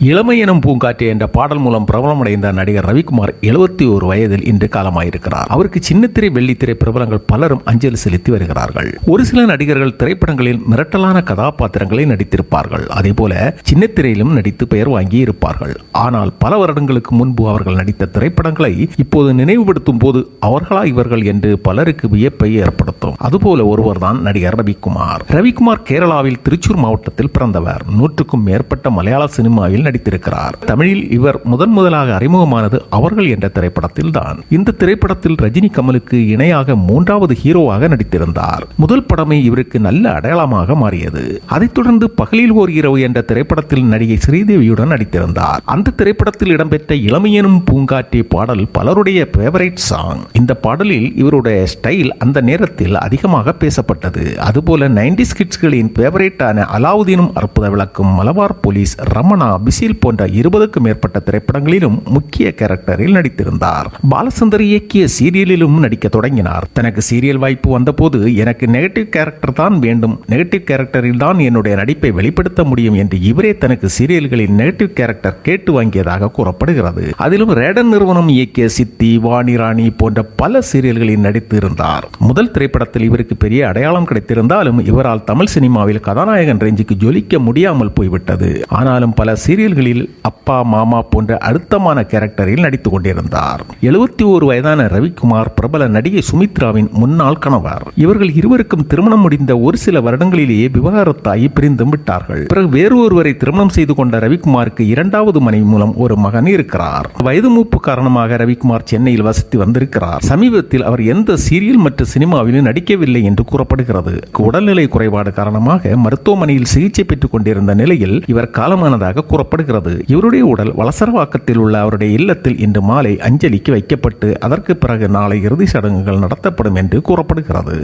இளமை எனும் பூங்காற்று என்ற பாடல் மூலம் பிரபலமடைந்த நடிகர் ரவிக்குமார் எழுபத்தி ஒரு வயதில் இன்று காலமாயிருக்கிறார். அவருக்கு சின்னத்திரை வெள்ளித்திரை பிரபலங்கள் பலரும் அஞ்சலி செலுத்தி வருகிறார்கள். ஒரு சில நடிகர்கள் திரைப்படங்களில் மிரட்டலான கதாபாத்திரங்களை நடித்திருப்பார்கள். அதேபோல சின்னத்திரையிலும் நடித்து பெயர் வாங்கி இருப்பார்கள் ஆனால் பல வருடங்களுக்கு முன்பு அவர்கள் நடித்த திரைப்படங்களை இப்போது நினைவுபடுத்தும் போது அவர்களா இவர்கள் என்று பலருக்கு வியப்பை ஏற்படுத்தும். அதுபோல ஒருவர் தான் நடிகர் ரவிக்குமார். ரவிக்குமார் கேரளாவில் திருச்சூர் மாவட்டத்தில் பிறந்தவர். நூற்றுக்கும் மேற்பட்ட மலையாள சினிமாவில் நடித்திருக்கிறார். தமிழில் இவர் முதன் முதலாக அறிமுகமானது அவர்கள் என்ற திரைப்படத்தில் தான். இந்த திரைப்படத்தில் ரஜினி கமலுக்கு இணையாக மூன்றாவது ஹீரோவாக நடித்திருந்தார். முதல் படமே இவருக்கு நல்ல அடையாளமாக மாறியது. அதைத் தொடர்ந்து பகலில் ஓர் இரவு என்ற திரைப்படத்தில் நடிகை ஸ்ரீதேவியுடன் நடித்திருந்தார். அந்த திரைப்படத்தில் இடம்பெற்ற இளமையனும் பூங்காற்றி பாடல் பலருடைய ஃபேவரைட் சாங் இந்த பாடலில் இவருடைய ஸ்டைல் அந்த நேரத்தில் அதிகமாக பேசப்பட்டது. அதுபோல நைன்டி கிட்ஸ்களின் ஃபேவரேட்டான அலாவுதீனும் அற்புத விளக்கும் மலபார் போலீஸ் ரமணா பிசில் போன்ற இருபதுக்கும் மேற்பட்ட திரைப்படங்களிலும் முக்கிய கேரக்டரில் நடித்திருந்தார். பாலசுந்தர் இயக்கிய சீரியலிலும் நடிக்க தொடங்கினார். தனக்கு சீரியல் வாய்ப்பு வந்தபோது எனக்கு நெகட்டிவ் கேரக்டர் தான் வேண்டும். நெகட்டிவ் கேரக்டரில் தான் என்னுடைய நடிப்பை வெளிப்படுத்த முடியும் என்று இவரே தனக்கு சீரியல்களின் நெகட்டிவ் கேரக்டர் கேட்டு வாங்கியதாக கூறப்படுகிறது. அதிலும் ரேடன் நிறுவனம் இயக்கிய சித்தி வாணி ராணி போன்ற பல சீரியல்களில் நடித்து இருந்தார் முதல் திரைப்படத்தில் இவருக்கு பெரிய அடையாளம் கிடைத்திருந்தாலும் இவரால் தமிழ் சினிமாவில் கதாநாயகன் ரேஞ்சுக்கு ஜொலிக்க முடியாமல் போய்விட்டது. ஆனாலும் பல சீரியல்களில் அப்பா மாமா போன்ற அழுத்தமான கேரக்டரில் நடித்துக் கொண்டிருந்தார். எழுபத்தி ஒரு வயதான ரவிக்குமார் பிரபல நடிகை சுமித்ராவின் முன்னாள் கணவர். இவர்கள் இருவருக்கும் திருமணம் முடிந்த ஒரு சில வருடங்களிலேயே விவாகரத்தாகி பிரிந்தும் விட்டார்கள். பிறகு வேறு ஒருவரை திருமணம் செய்து கொண்ட ரவிக்குமாருக்கு இரண்டாவது மனைவி மூலம் ஒரு மகன் இருக்கிறார். வயது மூப்பு காரணமாக ரவிக்குமார் சென்னையில் வசித்து வந்திருக்கிறார். சமீபத்தில் அவர் எந்த சீரியல் மற்றும் சினிமாவிலும் நடிக்கவில்லை என்று கூறப்படுகிறது. உடல்நிலை குறைபாடு காரணமாக மருத்துவமனையில் சிகிச்சை பெற்றுக் கொண்டிருந்த நிலையில் இவர் காலமானதாக கூறப்படுகிறது. இவருடைய உடல் வலசரவாக்கத்தில் உள்ள அவருடைய இல்லத்தில் இன்று மாலை அஞ்சலிக்கு வைக்கப்பட்டு அதற்கு பிறகு நாளை இறுதி சடங்குகள் நடத்தப்படும் என்று கூறப்படுகிறது.